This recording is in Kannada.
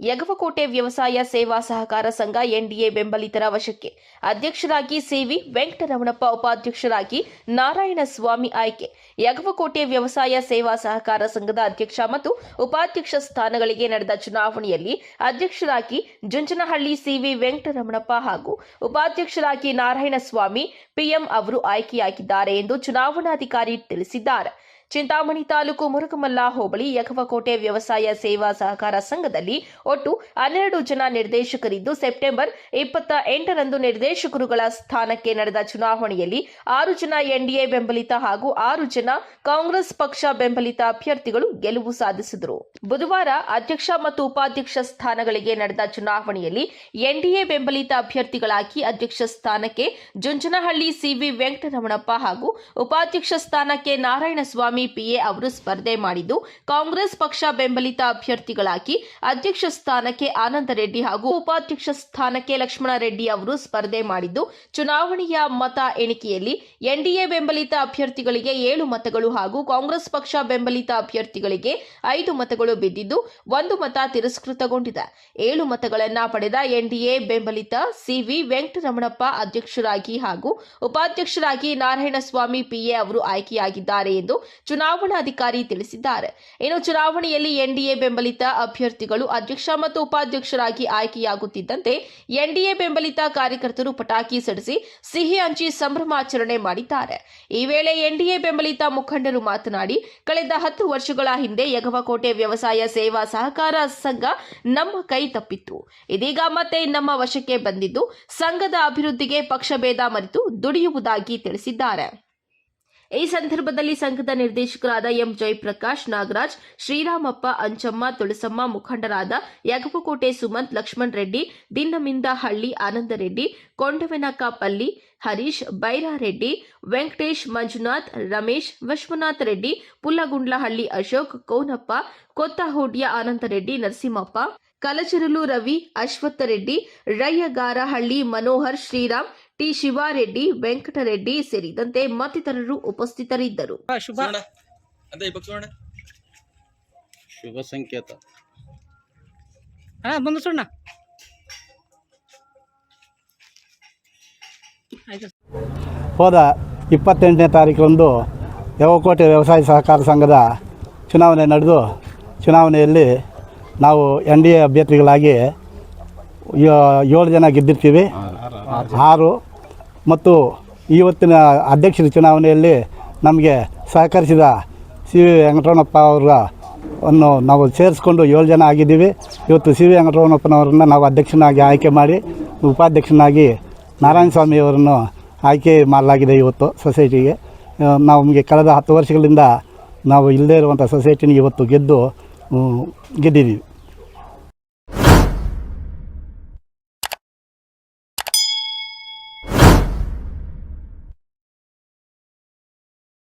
ಯಗವಕೋಟೆ ವ್ಯವಸಾಯ ಸೇವಾ ಸಹಕಾರ ಸಂಘ ಎನ್ಡಿಎ ಬೆಂಬಲಿತರ ವಶಕ್ಕೆ ಅಧ್ಯಕ್ಷರಾಗಿ ಸಿವಿ ವೆಂಕಟರಮಣಪ್ಪ ಉಪಾಧ್ಯಕ್ಷರಾಗಿ ನಾರಾಯಣಸ್ವಾಮಿ ಆಯ್ಕೆ. ಯಗವಕೋಟೆ ವ್ಯವಸಾಯ ಸೇವಾ ಸಹಕಾರ ಸಂಘದ ಅಧ್ಯಕ್ಷ ಮತ್ತು ಉಪಾಧ್ಯಕ್ಷ ಸ್ಥಾನಗಳಿಗೆ ನಡೆದ ಚುನಾವಣೆಯಲ್ಲಿ ಅಧ್ಯಕ್ಷರಾಗಿ ಜುಂಜನಹಳ್ಳಿ ಸಿವಿ ವೆಂಕಟರಮಣಪ್ಪ ಹಾಗೂ ಉಪಾಧ್ಯಕ್ಷರಾಗಿ ನಾರಾಯಣಸ್ವಾಮಿ ಪಿಎಂ ಅವರು ಆಯ್ಕೆಯಾಗಿದ್ದಾರೆ ಎಂದು ಚುನಾವಣಾಧಿಕಾರಿ ತಿಳಿಸಿದ್ದಾರೆ. ಚಿಂತಾಮಣಿ ತಾಲೂಕು ಮುರುಗಮಲ್ಲ ಹೋಬಳಿ ಯಕವಕೋಟೆ ವ್ಯವಸಾಯ ಸೇವಾ ಸಹಕಾರ ಸಂಘದಲ್ಲಿ ಒಟ್ಟು ಹನ್ನೆರಡು ಜನ ನಿರ್ದೇಶಕರಿದ್ದು ಸೆಪ್ಟೆಂಬರ್ ಇಪ್ಪತ್ತ ಎಂಟರಂದು ನಿರ್ದೇಶಕರುಗಳ ಸ್ಥಾನಕ್ಕೆ ನಡೆದ ಚುನಾವಣೆಯಲ್ಲಿ ಆರು ಜನ ಎನ್ಡಿಎ ಬೆಂಬಲಿತ ಹಾಗೂ ಆರು ಜನ ಕಾಂಗ್ರೆಸ್ ಪಕ್ಷ ಬೆಂಬಲಿತ ಅಭ್ಯರ್ಥಿಗಳು ಗೆಲುವು ಸಾಧಿಸಿದರು. ಬುಧವಾರ ಅಧ್ಯಕ್ಷ ಮತ್ತು ಉಪಾಧ್ಯಕ್ಷ ಸ್ಥಾನಗಳಿಗೆ ನಡೆದ ಚುನಾವಣೆಯಲ್ಲಿ ಎನ್ಡಿಎ ಬೆಂಬಲಿತ ಅಭ್ಯರ್ಥಿಗಳಾಗಿ ಅಧ್ಯಕ್ಷ ಸ್ಥಾನಕ್ಕೆ ಜುಂಜನಹಳ್ಳಿ ಸಿವಿ ವೆಂಕಟರಮಣಪ್ಪ ಹಾಗೂ ಉಪಾಧ್ಯಕ್ಷ ಸ್ಥಾನಕ್ಕೆ ನಾರಾಯಣಸ್ವಾಮಿ ಪಿಎ ಅವರು ಸ್ಪರ್ಧೆ ಮಾಡಿದ್ದು ಕಾಂಗ್ರೆಸ್ ಪಕ್ಷ ಬೆಂಬಲಿತ ಅಭ್ಯರ್ಥಿಗಳಾಗಿ ಅಧ್ಯಕ್ಷ ಸ್ಥಾನಕ್ಕೆ ಆನಂದ ರೆಡ್ಡಿ ಹಾಗೂ ಉಪಾಧ್ಯಕ್ಷ ಸ್ಥಾನಕ್ಕೆ ಲಕ್ಷ್ಮಣ ರೆಡ್ಡಿ ಅವರು ಸ್ಪರ್ಧೆ ಮಾಡಿದ್ದು ಚುನಾವಣೆಯ ಮತ ಎಣಿಕೆಯಲ್ಲಿ ಎನ್ಡಿಎ ಬೆಂಬಲಿತ ಅಭ್ಯರ್ಥಿಗಳಿಗೆ ಏಳು ಮತಗಳು ಹಾಗೂ ಕಾಂಗ್ರೆಸ್ ಪಕ್ಷ ಬೆಂಬಲಿತ ಅಭ್ಯರ್ಥಿಗಳಿಗೆ ಐದು ಮತಗಳು ಬಿದ್ದಿದ್ದು ಒಂದು ಮತ ತಿರಸ್ಕೃತಗೊಂಡಿದೆ. ಏಳು ಮತಗಳನ್ನ ಪಡೆದ ಎನ್ಡಿಎ ಬೆಂಬಲಿತ ಸಿವಿ ವೆಂಕಟರಮಣಪ್ಪ ಅಧ್ಯಕ್ಷರಾಗಿ ಹಾಗೂ ಉಪಾಧ್ಯಕ್ಷರಾಗಿ ನಾರಾಯಣಸ್ವಾಮಿ ಪಿಎ ಅವರು ಆಯ್ಕೆಯಾಗಿದ್ದಾರೆ ಎಂದು ಚುನಾವಣಾಧಿಕಾರಿ ತಿಳಿಸಿದ್ದಾರೆ. ಇನ್ನು ಚುನಾವಣೆಯಲ್ಲಿ ಎನ್ಡಿಎ ಬೆಂಬಲಿತ ಅಭ್ಯರ್ಥಿಗಳು ಅಧ್ಯಕ್ಷ ಮತ್ತು ಉಪಾಧ್ಯಕ್ಷರಾಗಿ ಆಯ್ಕೆಯಾಗುತ್ತಿದ್ದಂತೆ ಎನ್ಡಿಎ ಬೆಂಬಲಿತ ಕಾರ್ಯಕರ್ತರು ಪಟಾಕಿ ಸಿಡಿಸಿ ಸಿಹಿ ಹಂಚಿ ಸಂಭ್ರಮಾಚರಣೆ ಮಾಡಿದ್ದಾರೆ. ಈ ವೇಳೆ ಎನ್ಡಿಎ ಬೆಂಬಲಿತ ಮುಖಂಡರು ಮಾತನಾಡಿ, ಕಳೆದ ಹತ್ತು ವರ್ಷಗಳ ಹಿಂದೆ ಯಗವಕೋಟೆ ವ್ಯವಸಾಯ ಸೇವಾ ಸಹಕಾರ ಸಂಘ ನಮ್ಮ ಕೈ ತಪ್ಪಿತ್ತು. ಇದೀಗ ಮತ್ತೆ ನಮ್ಮ ವಶಕ್ಕೆ ಬಂದಿದ್ದು, ಸಂಘದ ಅಭಿವೃದ್ಧಿಗೆ ಪಕ್ಷಭೇದ ಮರೆತು ದುಡಿಯುವುದಾಗಿ ತಿಳಿಸಿದ್ದಾರೆ. ಈ ಸಂದರ್ಭದಲ್ಲಿ ಸಂಘದ ನಿರ್ದೇಶಕರಾದ ಎಂ ಜಯಪ್ರಕಾಶ್, ನಾಗರಾಜ್, ಶ್ರೀರಾಮಪ್ಪ, ಅಂಚಮ್ಮ, ತುಳಸಮ್ಮ, ಮುಖಂಡರಾದ ಯಗಪಕೋಟೆ ಸುಮಂತ್, ಲಕ್ಷ್ಮಣ್ ರೆಡ್ಡಿ ದಿನ್ನಮಿಂದ ಹಳ್ಳಿ ಆನಂದ ರೆಡ್ಡಿ, ಕೊಂಡವೆನಕಪಲ್ಲಿ, ಹರೀಶ್ ಬೈರಾರೆಡ್ಡಿ ವೆಂಕಟೇಶ್, ಮಂಜುನಾಥ್, ರಮೇಶ್, ವಿಶ್ವನಾಥ್ ರೆಡ್ಡಿ, ಪುಲ್ಲಗುಂಡ್ಲಹಳ್ಳಿ ಅಶೋಕ್, ಕೋನಪ್ಪ, ಕೊತ್ತಹೋಡ್ಯ ಆನಂದರೆಡ್ಡಿ ನರಸಿಂಹಪ್ಪ, ಕಲಚರಲು ರವಿ, ಅಶ್ವತ್ಥ ರೆಡ್ಡಿ ರಯ್ಯಗಾರಹಳ್ಳಿ ಮನೋಹರ್, ಶ್ರೀರಾಮ್ ಟಿ ಶಿವಾರೆಡ್ಡಿ ವೆಂಕಟರೆಡ್ಡಿ ಸೇರಿದಂತೆ ಮತ್ತಿತರರು ಉಪಸ್ಥಿತರಿದ್ದರು. ಶುಭ. ಶುಭ ಸಂಕೇತ. ಹಾ ಬಂದು ಸುಣ್ಣ. ಹೋದ ಇಪ್ಪತ್ತೆಂಟನೇ ತಾರೀಕರಂದು ಯವಕೋಟೆ ವ್ಯವಸಾಯ ಸಹಕಾರ ಸಂಘದ ಚುನಾವಣೆ ನಡೆದು ಚುನಾವಣೆಯಲ್ಲಿ ನಾವು ಎನ್ ಡಿ ಎ ಅಭ್ಯರ್ಥಿಗಳಾಗಿ ಏಳು ಜನ ಗೆದ್ದಿರ್ತೀವಿ. ಆರು ಮತ್ತು ಇವತ್ತಿನ ಅಧ್ಯಕ್ಷರ ಚುನಾವಣೆಯಲ್ಲಿ ನಮಗೆ ಸಹಕರಿಸಿದ ಸಿ ವಿ ವೆಂಕಟರಮಣಪ್ಪ ಅವರ ಅನ್ನು ನಾವು ಸೇರಿಸ್ಕೊಂಡು ಏಳು ಜನ ಆಗಿದ್ದೀವಿ. ಇವತ್ತು ಸಿ ವಿ ವೆಂಕಟರಮಣಪ್ಪನವರನ್ನು ನಾವು ಅಧ್ಯಕ್ಷನಾಗಿ ಆಯ್ಕೆ ಮಾಡಿ ಉಪಾಧ್ಯಕ್ಷನಾಗಿ ನಾರಾಯಣ ಸ್ವಾಮಿಯವರನ್ನು ಆಯ್ಕೆ ಮಾಡಲಾಗಿದೆ ಇವತ್ತು ಸೊಸೈಟಿಗೆ. ನಮಗೆ ಕಳೆದ ಹತ್ತು ವರ್ಷಗಳಿಂದ ನಾವು ಇಲ್ಲದೇ ಇರುವಂಥ ಸೊಸೈಟಿನ ಇವತ್ತು ಗೆದ್ದು ಗೆದ್ದಿದ್ದೀವಿ.